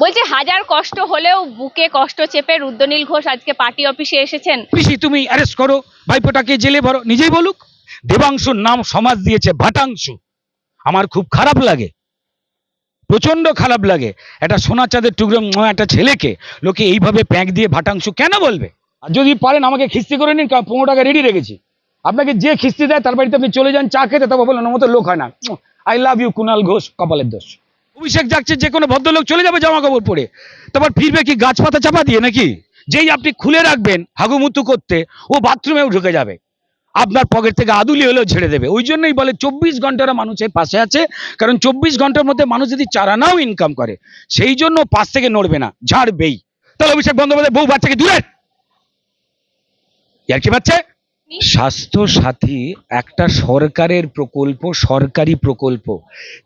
বলছে হাজার কষ্ট হলেও বুকে কষ্ট চেপে রুদ্রনীল ঘোষ আজকে পার্টি অফিসে এসেছেন। পিসি, তুমি অ্যারেস্ট করো, ভাইপোটাকে জেলে ভরো, নিজেই বলুক। দেবাংশুর নাম সমাজ দিয়েছে ভাটাংশু। আমার খুব খারাপ লাগে। প্রচণ্ড খারাপ লাগে। একটা সোনা চাঁদের টুকরো একটা ছেলেকে লোকে এইভাবে প্যাঁক দিয়ে ভাটাংশু কেন বলবে? আর যদি পারেন, আমাকে খিস্তি করে নিন পনেরো টাকা রেডি রেখেছি। আপনাকে যে খিস্তি দেয়, তার বাড়িতে আপনি চলে যান, চা খেতে, তবে বলেন মতো লোক হয় না। I love you Kunal Ghosh, কপালের দোষ। অভিষেক যাচ্ছে যে কোনো ভদ্রলোক চলে যাবে জামা কাপড় পরে। তারপর ফিরবে কি গাছপাতা চাপা দিয়ে নাকি? যেই আপনি খুলে রাখবেন হাগুমুতু করতে, ও বাথরুমেও ঢুকে যাবে। আপনার পকেট থেকে আদুলি হলেও ছেড়ে দেবে। ওই জন্যই বলে চব্বিশ ঘন্টারা মানুষের পাশে আছে, কারণ চব্বিশ ঘণ্টার মধ্যে মানুষ যদি চারানাও ইনকাম করে, সেই জন্য পাশ থেকে নড়বে না, ঝাড়বেই। তাহলে অভিষেক বন্দ্যোপাধ্যায় বউ বাচ্চাকে দূরে। আর কি বাচ্চা? স্বাস্থ্য সাথী একটা সরকারের প্রকল্প, সরকারি প্রকল্প।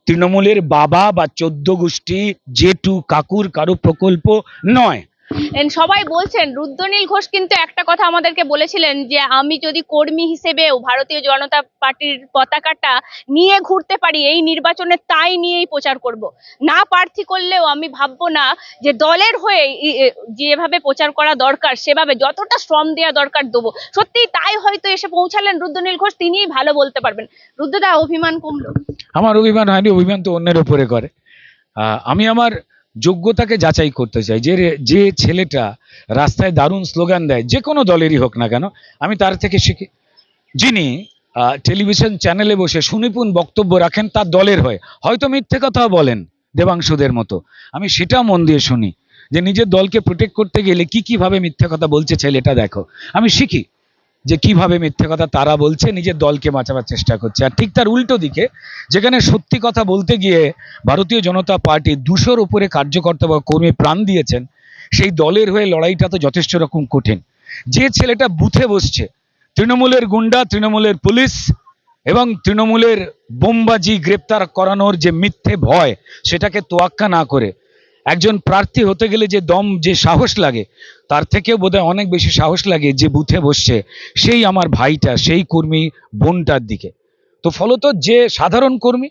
তৃণমূলের বাবা বা চোদ্দ গোষ্ঠী জেঠু কাকুর কারও প্রকল্প নয়। সবাই বলছেন, রুদ্রনীল ঘোষ কিন্তু একটা কথা আমাদেরকে বলেছিলেন যে, আমি যদি কর্মী হিসেবেও ভারতীয় জনতা পার্টির পতাকাটা নিয়ে ঘুরতে পারি এই নির্বাচনে, তাই নিয়েই প্রচার করব। না প্রার্থী করলেও আমি ভাববো না যে, দলের হয়ে যেভাবে প্রচার করা দরকার, সেভাবে যতটা শ্রম দেওয়া দরকার দেবো। সত্যি তাই হয়তো এসে পৌঁছালেন রুদ্রনীল ঘোষ, তিনিই ভালো বলতে পারবেন। রুদ্রদা, অভিমান কমলো আমার অভিমান হয়নি, অভিমান তো অন্যের উপরে করে। আমি আমার যোগ্যতাকে যাচাই করতে চাই। যে যে ছেলেটা রাস্তায় দারুণ স্লোগান দেয়, যে কোনো দলেরই হোক না কেন, আমি তার থেকে শিখি। যিনি টেলিভিশন চ্যানেলে বসে সুনিপুণ বক্তব্য রাখেন, তার দলের হয়ে। হয়তো মিথ্যে কথাও বলেন দেবাংশুদের মতো। আমি সেটা মন দিয়ে শুনি যে নিজের দলকে প্রোটেক্ট করতে গেলে কি কীভাবে মিথ্যে কথা বলছে ছেলেটা দেখো। আমি শিখি। যে কীভাবে মিথ্যে কথা তারা বলছে, নিজের দলকে বাঁচাবার চেষ্টা করছে। আর ঠিক তার উল্টো দিকে, যেখানে সত্যি কথা বলতে গিয়ে ভারতীয় জনতা পার্টি দুশোর উপরে কার্যকর্তা বা কর্মী প্রাণ দিয়েছেন, সেই দলের হয়ে লড়াইটা তো যথেষ্ট রকম কঠিন। যে ছেলেটা বুথে বসছে, তৃণমূলের গুন্ডা, তৃণমূলের পুলিশ এবং তৃণমূলের বোমবাজি গ্রেপ্তার করানোর যে মিথ্যে ভয়, সেটাকে তোয়াক্কা না করে একজন প্রার্থী হতে গেলে যে দম, যে সাহস লাগে, তার থেকেও বোধহয় অনেক বেশি সাহস লাগে যে বুথে বসছে সেই আমার ভাইটা, সেই কর্মী বোনটার দিকে। তো ফলত যে সাধারণ কর্মী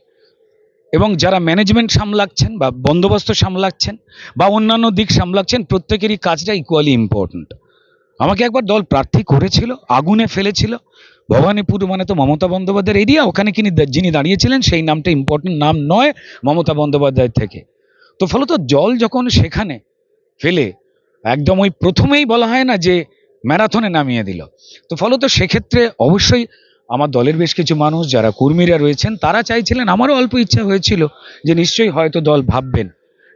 এবং যারা ম্যানেজমেন্ট সামলাচ্ছেন বা বন্দোবস্ত সামলাচ্ছেন বা অন্যান্য দিক সামলাচ্ছেন, প্রত্যেকেরই কাজটা ইকুয়ালি ইম্পর্ট্যান্ট আমাকে একবার দল প্রার্থী করেছিল, আগুনে ফেলেছিল। ভবানীপুর মানে তো মমতা বন্দ্যোপাধ্যায়ের এরিয়া ওখানে কিনি যিনি দাঁড়িয়েছিলেন, সেই নামটা ইম্পর্টেন্ট নাম নয় মমতা বন্দ্যোপাধ্যায় থেকে। তো ফলত জল যখন সেখানে ফেলে একদম ওই প্রথমেই বলা হয় না যে ম্যারাথনে নামিয়ে দিল তো ফলত সেক্ষেত্রে অবশ্যই আমার দলের বেশ কিছু মানুষ যারা কর্মীরা রয়েছেন তারা চাইছিলেন আমারও অল্প ইচ্ছা হয়েছিল যে নিশ্চয়ই হয়তো দল ভাববেন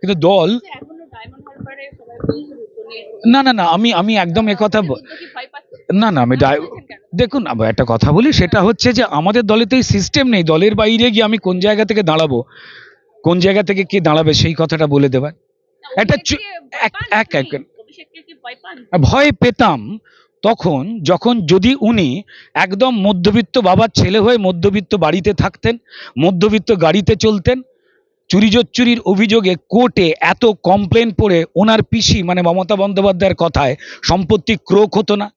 কিন্তু দল ঘোষ। না না না আমি আমি একদম একথা ব- যুদ্ধ কি ভয় পাচ্ছে? না না আমি দেখুন একটা কথা বলি সেটা হচ্ছে যে আমাদের দলে তো এই সিস্টেম নেই দলের বাইরে গিয়ে আমি কোন জায়গা থেকে দাঁড়াবো কোন জায়গা থেকে কে দাঁড়াবে সেই কথাটা বলে দেবার। একটা এক- ভয় এক- পেতাম তখন যখন যদি উনি একদম মধ্যবিত্ত বাবার ছেলে হয়ে মধ্যবিত্ত বাড়িতে থাকতেন মধ্যবিত্ত গাড়িতে চলতেন চুরি চুরির অভিযোগে কোর্টে এত কমপ্লেন পড়ে ওনার পিসি মানে মমতা বন্দ্যোপাধ্যায়ের কথায় সম্পত্তি ক্রোক হতো না।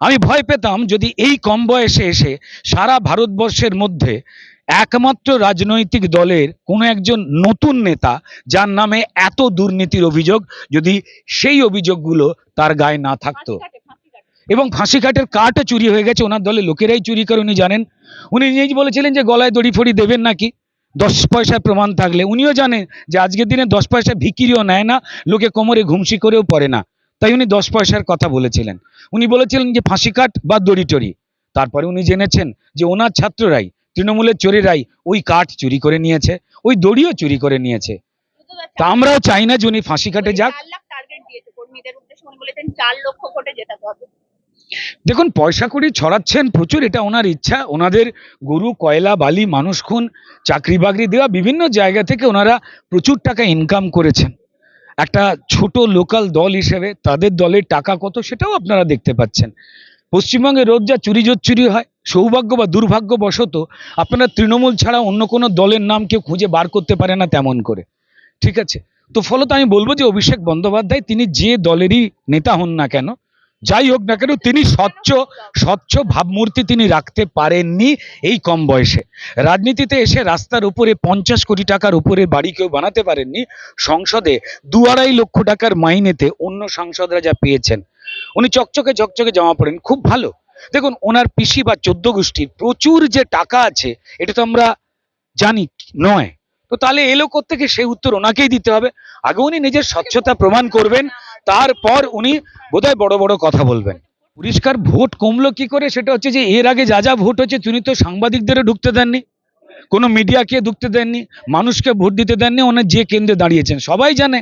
আমি ভয় পেতাম যদি এই কম বয়সে এসে সারা ভারতবর্ষের মধ্যে একমাত্র রাজনৈতিক দলের কোনো একজন নতুন নেতা যার নামে এত দুর্নীতির অভিযোগ যদি সেই অভিযোগগুলো তার গায়ে না থাকতো। এবং ফাঁসি কাঠের কাঠও চুরি হয়ে গেছে ওনার দলে লোকেরাই চুরি করে উনি জানেন। উনি নিজেই বলেছিলেন যে গলায় দড়ি ফড়ি দেবেন নাকি? দশ পয়সার প্রমাণ থাকলে। উনিও জানেন যে আজকের দিনে দশ পয়সা ভিকিরিও নেয় না লোকে কোমরে ঘুমসি করেও পড়ে না। তাই উনি দশ পয়সার কথা বলেছিলেন। উনি বলেছিলেন যে ফাঁসি কাঠ বা দড়ি টড়ি। তারপরে উনি জেনেছেন যে ওনার ছাত্ররাই তৃণমূলের চোরেরাই ওই কাঠ চুরি করে নিয়েছে ওই দড়িও চুরি করে নিয়েছে। তা আমরাও চাই না যে উনি ফাঁসি কাটে যাক। দেখুন পয়সা কড়ি ছড়াচ্ছেন প্রচুর এটা ওনার ইচ্ছা। ওনাদের গরু কয়লা বালি মানুষ খুন চাকরি বাকরি দেওয়া বিভিন্ন জায়গা থেকে ওনারা প্রচুর টাকা ইনকাম করেছেন। একটা ছোট লোকাল দল হিসেবে তাদের দলের টাকা কত সেটাও আপনারা দেখতে পাচ্ছেন। পশ্চিমবঙ্গে রোজ যা চুরি চুরি হয়, সৌভাগ্য বা দুর্ভাগ্যবশত আপনারা তৃণমূল ছাড়া অন্য কোনো দলের নাম কেউ খুঁজে বার করতে পারে না তেমন করে। ঠিক আছে? তো ফলত আমি বলব যে অভিষেক বন্দ্যোপাধ্যায় তিনি যে দলেরই নেতা হন না কেন, যাই হোক না কেন, তিনি স্বচ্ছ স্বচ্ছ ভাবমূর্তি তিনি রাখতে পারেননি এই কম বয়সে। রাজনীতিতে এসে রাস্তার উপরে পঞ্চাশ কোটি টাকার উপরে বাড়ি কেউ বানাতে পারেননি, সংসদে দু আড়াই লক্ষ টাকার মাইনেতে অন্য সাংসদরা যা পেয়েছেন। উনি চকচকে চকচকে জামা পড়েন খুব ভালো। দেখুন, ওনার পিসি বা চোদ্দ গোষ্ঠীর প্রচুর যে টাকা আছে, এটা তো আমরা জানি নয়। তো তাহলে এলো থেকে সেই উত্তর ওনাকেই দিতে হবে। আগে উনি নিজের স্বচ্ছতা প্রমাণ করবেন, তারপর উনি বোধহয় বড় বড় কথা বলবেন। পরিষ্কার ভোট কমলো কি করে? সেটা হচ্ছে যে এর আগে যা যা ভোট হচ্ছে, তিনি তো সাংবাদিকদেরও ঢুকতে দেননি, কোনো মিডিয়াকে ঢুকতে দেননি, মানুষকে ভোট দিতে দেননি, ওনার যে কেন্দ্রে দাঁড়িয়েছেন, সবাই জানে।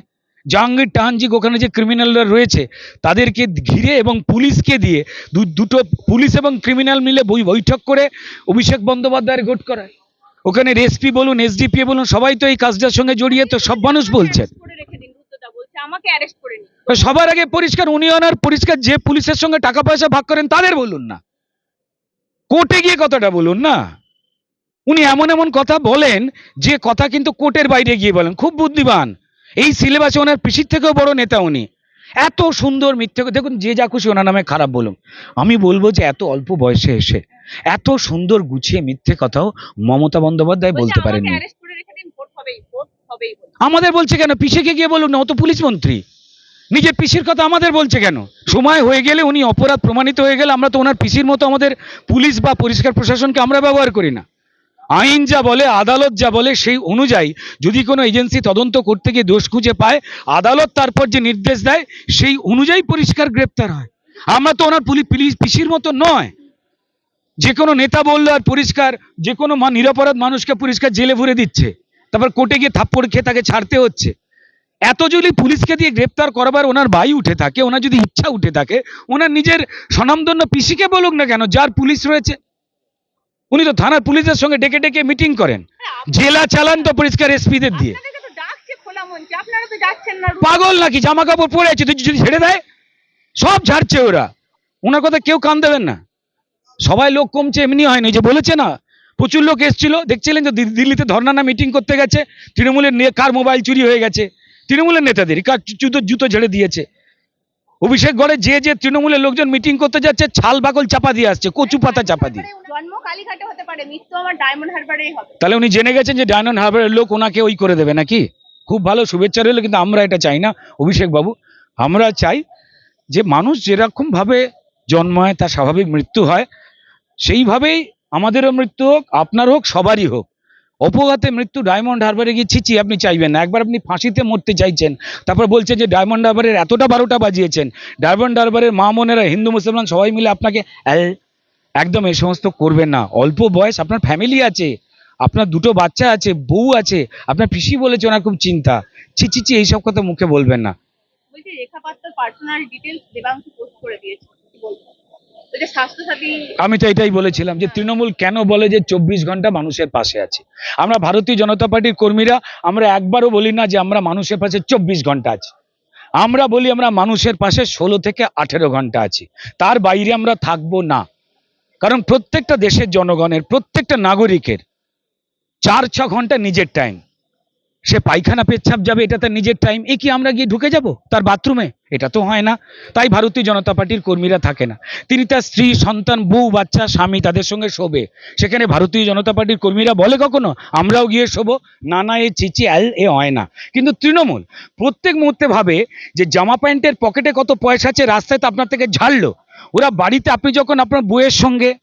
জাহাঙ্গীর টাহানজিক ওখানে যে ক্রিমিনালরা রয়েছে তাদেরকে ঘিরে এবং পুলিশকে দিয়ে দু- দুটো পুলিশ এবং ক্রিমিনাল মিলে বই বৈঠক করে অভিষেক বন্দ্যোপাধ্যায়ের ভোট করায়। ওখানে এসপি বলুন এসডিপি বলুন সবাই তো এই কাজটার সঙ্গে জড়িয়ে তো সব মানুষ বলছেন। সবার আগে পরিষ্কার উনি ওনার পরিষ্কার যে পুলিশের সঙ্গে টাকা পয়সা ভাগ করেন তাদের বলুন না। কোর্টে গিয়ে কথাটা বলুন না। উনি এমন এমন কথা বলেন যে কথা কিন্তু কোর্টের বাইরে গিয়ে বলেন। খুব বুদ্ধিমান। এই সিলেবাসে ওনার পিসির থেকেও বড় নেতা উনি। এত সুন্দর মিথ্যে দেখুন যে যা খুশি ওনার নামে খারাপ বলুন। আমি বলব যে এত অল্প বয়সে এসে এত সুন্দর গুছিয়ে মিথ্যে কথাও মমতা বন্দ্যোপাধ্যায় বলতে পারেননি। আমাদের বলছে কেন? পিসিকে গিয়ে বলুন না ও তো পুলিশ মন্ত্রী। নিজের পিসির কথা আমাদের বলছে কেন? সময় হয়ে গেলে উনি অপরাধ প্রমাণিত হয়ে গেলে আমরা তো ওনার পিসির মতো আমাদের পুলিশ বা পরিষ্কার প্রশাসনকে আমরা ব্যবহার করি না। আইন যা বলে, আদালত যা বলে সেই অনুযায়ী যদি কোনো এজেন্সি তদন্ত করতে গিয়ে দোষ খুঁজে পায়, আদালত তারপর যে নির্দেশ দেয় সেই অনুযায়ী পরিষ্কার গ্রেপ্তার হয়। আমরা তো ওনার পুলিশ পুলিশ পিসির মতো নয়। যে কোনো নেতা বলল আর পরিষ্কার, যে কোনো নিরপরাধ মানুষকে পরিষ্কার জেলে ভরে দিচ্ছে। তারপর কোর্টে গিয়ে থাপ্পড় খেয়ে তাকে ছাড়তে হচ্ছে। এত যদি পুলিশকে দিয়ে গ্রেপ্তার করবার ওনার বাই উঠে থাকে, ওনার যদি ইচ্ছা উঠে থাকে, ওনার নিজের স্বনামধন্য পিসিকে বলুক না কেন, যার পুলিশ রয়েছে উনি তো থানার পুলিশের সঙ্গে ডেকে ডেকে মিটিং করেন। জেলা চালান তো পরিষ্কার এসপিদের দিয়ে। পাগল নাকি? জামা কাপড় পরে আছে তুই যদি ছেড়ে দেয় সব ঝাড়ছে ওরা। ওনার কথা কেউ কান দেবেন না। সবাই লোক কমছে এমনি হয়নি যে বলেছে না প্রচুর লোক এসেছিল। দেখছিলেন যে দিল্লি- দিল্লিতে ধর্না না মিটিং করতে গেছে। তৃণমূলের কার মোবাইল চুরি হয়ে গেছে। তৃণমূলের নেতাদের কার জুতো জুতো ঝেড়ে দিয়েছে। অভিষেক গড়ে যে যে তৃণমূলের লোকজন মিটিং করতে যাচ্ছে ছাল বাকল চাপা দিয়ে আসছে কচু পাতা চাপা দিয়ে। ডায়মন্ড হবে। তাহলে উনি জেনে গেছেন যে ডায়নন হারবারের লোক ওনাকে ওই করে দেবে নাকি? খুব ভালো শুভেচ্ছা রইল কিন্তু আমরা এটা চাই না অভিষেক বাবু। আমরা চাই যে মানুষ যেরকম ভাবে জন্মায় তার স্বাভাবিক মৃত্যু হয় সেইভাবেই আমাদেরও মৃত্যু হোক আপনার হোক সবারই হোক। অপঘাতে মৃত্যু ডায়মন্ড হারবারে গিয়ে ছিচি, আপনি চাইবেন না। একবার আপনি ফাঁসিতে মরতে চাইছেন, তারপর বলছেন যে ডায়মন্ড হারবারের এতটা বারোটা বাজিয়েছেন। ডায়মন্ড হারবারের মা মনেরা হিন্দু, মুসলমান, সবাই মিলে আপনাকে একদম এই সমস্ত করবেন না। অল্প বয়স, আপনার ফ্যামিলি আছে, আপনার দুটো বাচ্চা আছে, বউ আছে, আপনার পিসি বলেছে, ওনার খুব চিন্তা। ছি ছি ছি, এইসব কথা মুখে বলবেন না। বলছি রেখা পার্সোনাল ডিটেলস পোস্ট করে দিয়েছে আমি তো এটাই বলেছিলাম যে তৃণমূল কেন বলে যে চব্বিশ ঘণ্টা মানুষের পাশে আছে? আমরা ভারতীয় জনতা পার্টির কর্মীরা, আমরা একবারও বলি না যে আমরা মানুষের পাশে চব্বিশ ঘণ্টা আছি। আমরা বলি আমরা মানুষের পাশে ষোলো থেকে আঠেরো ঘণ্টা আছি। তার বাইরে আমরা থাকব না। কারণ প্রত্যেকটা দেশের জনগণের, প্রত্যেকটা নাগরিকের চার ছ ঘণ্টা নিজের টাইম সে পায়খানা পেচ্ছাপ যাবে এটা তার নিজের টাইম এ কি আমরা গিয়ে ঢুকে যাব? তার বাথরুমে এটা তো হয় না। তাই ভারতীয় জনতা পার্টির কর্মীরা থাকে না। তিনি তার স্ত্রী, সন্তান, বউ, বাচ্চা, স্বামী তাদের সঙ্গে শোবে। সেখানে ভারতীয় জনতা পার্টির কর্মীরা বলে কখনো, আমরাও গিয়ে শোবো। না না, এ চিচি আল এ হয় না। কিন্তু তৃণমূল প্রত্যেক মুহূর্তে ভাবে যে জামা প্যান্টের পকেটে কত পয়সা আছে, রাস্তায় তো আপনার থেকে ঝাড়লো। ওরা বাড়িতে আপনি যখন আপনার বউয়ের সঙ্গে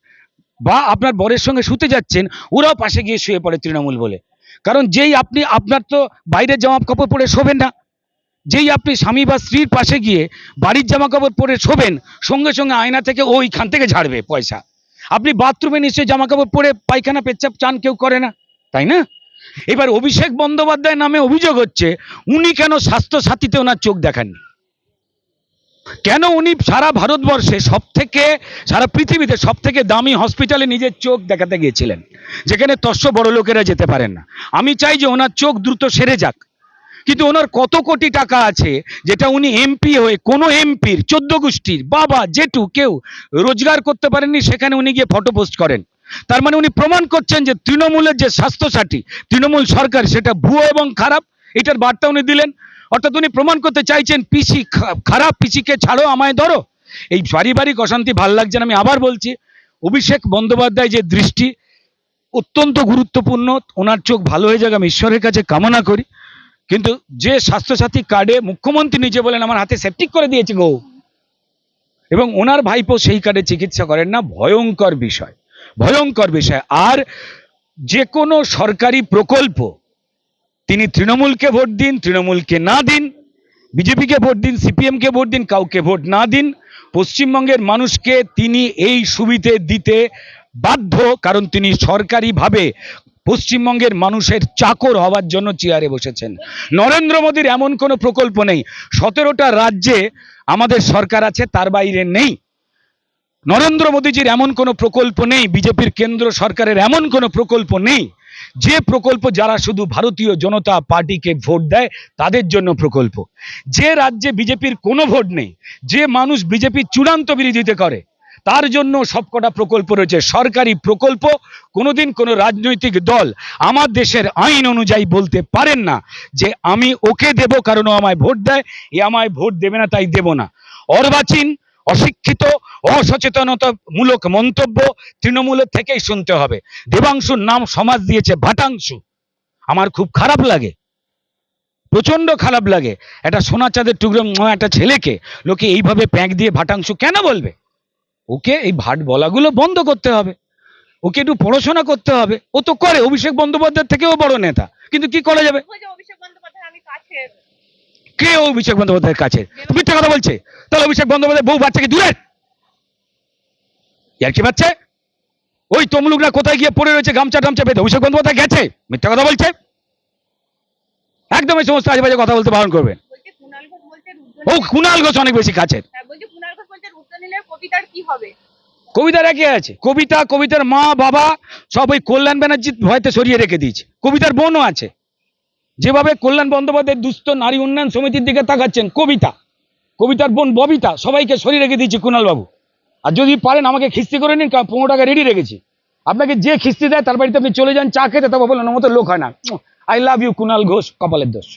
বা আপনার বরের সঙ্গে শুতে যাচ্ছেন, ওরাও পাশে গিয়ে শুয়ে পড়ে তৃণমূল বলে। কারণ যেই আপনি, আপনার তো বাইরের জামা কাপড় পরে শোবেন না। যেই আপনি স্বামী বা স্ত্রীর পাশে গিয়ে বাড়ির জামা কাপড় পরে শোবেন, সঙ্গে সঙ্গে আয়না থেকে ওইখান থেকে ঝাড়বে পয়সা। আপনি বাথরুমে নিশ্চয়ই জামা কাপড় পরে পায়খানা, পেচ্ছাপ, চান কেউ করে না, তাই না? এবার অভিষেক বন্দ্যোপাধ্যায় নামে অভিযোগ হচ্ছে, উনি কেন স্বাস্থ্য সাথীতে ওনার চোখ দেখাননি? কেন উনি সারা ভারতবর্ষে সব থেকে সারা পৃথিবীতে সব থেকে দামি হসপিটালে নিজের চোখ দেখাতে গিয়েছিলেন? যেখানে তস্য বড় লোকেরা যেতে পারেন না। আমি চাই যে ওনার চোখ দ্রুত সেরে যাক। কিন্তু ওনার কত কোটি টাকা আছে যেটা উনি এমপি হয়ে, কোনো এমপির চোদ্দ গোষ্ঠীর, বাবা, জেঠু, কেউ রোজগার করতে পারেননি, সেখানে উনি গিয়ে ফটো পোস্ট করেন। তার মানে উনি প্রমাণ করছেন যে তৃণমূলের যে স্বাস্থ্যসাথী, তৃণমূল সরকার, সেটা ভুয়ো এবং খারাপ, এটার বার্তা উনি দিলেন। অর্থাৎ উনি প্রমাণ করতে চাইছেন, পিসি খারাপ পিসিকে ছাড়ো, আমায় ধরো। এই পারিবারিক অশান্তি ভালো লাগছে আমি আবার বলছি, অভিষেক বন্দ্যোপাধ্যায় যে দৃষ্টি, অত্যন্ত গুরুত্বপূর্ণ, ওনার চোখ ভালো হয়ে যাক, আমি ঈশ্বরের কাছে কামনা করি। কিন্তু যে স্বাস্থ্যসাথী কার্ডে মুখ্যমন্ত্রী নিজে বলেন, আমার হাতে সেপটিক করে দিয়েছে গো। এবং ওনার ভাইপো সেই কার্ডে চিকিৎসা করেন না, ভয়ঙ্কর বিষয় ভয়ঙ্কর বিষয়। আর যে কোনো সরকারি প্রকল্প তিনি তৃণমূলকে ভোট দিন, তৃণমূলকে না দিন, বিজেপিকে ভোট দিন, সিপিএমকে ভোট দিন, কাউকে ভোট না দিন, পশ্চিমবঙ্গের মানুষকে তিনি এই সুবিধে দিতে বাধ্য, কারণ তিনি সরকারিভাবে পশ্চিমবঙ্গের মানুষের চাকর হওয়ার জন্য চেয়ারে বসেছেন। নরেন্দ্র মোদীর এমন কোনো প্রকল্প নেই। সতেরোটা রাজ্যে আমাদের সরকার আছে, তার বাইরে নেই। নরেন্দ্র মোদীজির এমন কোনো প্রকল্প নেই, বিজেপির কেন্দ্র সরকারের এমন কোনো প্রকল্প নেই। যে প্রকল্প যারা শুধু ভারতীয় জনতা পার্টিকে ভোট দেয়, তাদের জন্য প্রকল্প। যে রাজ্যে বিজেপির কোনো ভোট নেই, যে মানুষ বিজেপির চূড়ান্ত বিরোধিতা করে, তার জন্য সবকটা প্রকল্প রয়েছে। সরকারি প্রকল্প, কোনোদিন কোনো রাজনৈতিক দল আমার দেশের আইন অনুযায়ী বলতে পারেন না যে আমি ওকে দেব কারণ ও আমায় ভোট দেয়। এ আমায় ভোট দেবে না, তাই দেব না। অর্বাচীন অশিক্ষিত, অসচেতনতামূলক মন্তব্য তৃণমূলের থেকেই শুনতে হবে। দেবাংশুর নাম সমাজ দিয়েছে ভাটাংশু। আমার খুব খারাপ লাগে। প্রচণ্ড খারাপ লাগে। একটা সোনা চাঁদের টুকরো একটা ছেলেকে লোকে এইভাবে প্যাঁক দিয়ে ভাটাংশু কেন বলবে? ওকে এই ভাট বলাগুলো বন্ধ করতে হবে। ওকে একটু পড়াশোনা করতে হবে। ও তো করে, অভিষেক বন্দ্যোপাধ্যায়ের থেকেও বড় নেতা। কিন্তু কি করা যাবে অভিষেক বন্দ্যোপাধ্যায় আমি কাছে কে অভিষেক বন্দ্যোপাধ্যায়ের কাছে? মিথ্যে কথা বলছে। তাহলে অভিষেক বন্দ্যোপাধ্যায় বউ বাচ্চাকে দূরে। ইয়ার কি বাচ্চা? ওই তমলুকরা কোথায় গিয়ে পড়ে রয়েছে গামছা টামছা পেতে অভিষেক বন্দ্যোপাধ্যায় গেছে? মিথ্যা কথা বলছে? একদম এই সমস্ত আজেবাজে কথা বলতে বারণ করবেন ও কুণাল ঘোষ অনেক বেশি কাছের। হ্যাঁ কবিতার একই আছে। কবিতা কবিতার মা বাবা সব ওই কল্যাণ ব্যানার্জির ভয়তে সরিয়ে রেখে দিয়েছে। কবিতার বোনও আছে। যেভাবে কল্যাণ বন্দ্যোপাধ্যায় দুস্থ নারী উন্নয়ন সমিতির দিকে তাকাচ্ছেন, কবিতা। কবিতার বোন ববিতা, সবাইকে সরিয়ে রেখে দিয়েছি কুনাল বাবু আর যদি পারেন আমাকে খিস্তি করে নিন পনেরো টাকা রেডি রেখেছি। আপনাকে যে খিস্তি দেয়, তার বাড়িতে আপনি চলে যান, চা খেতে, তবে বলেন মতো লোক হয় না। I love you Kunal Ghosh, কপালের দোষ।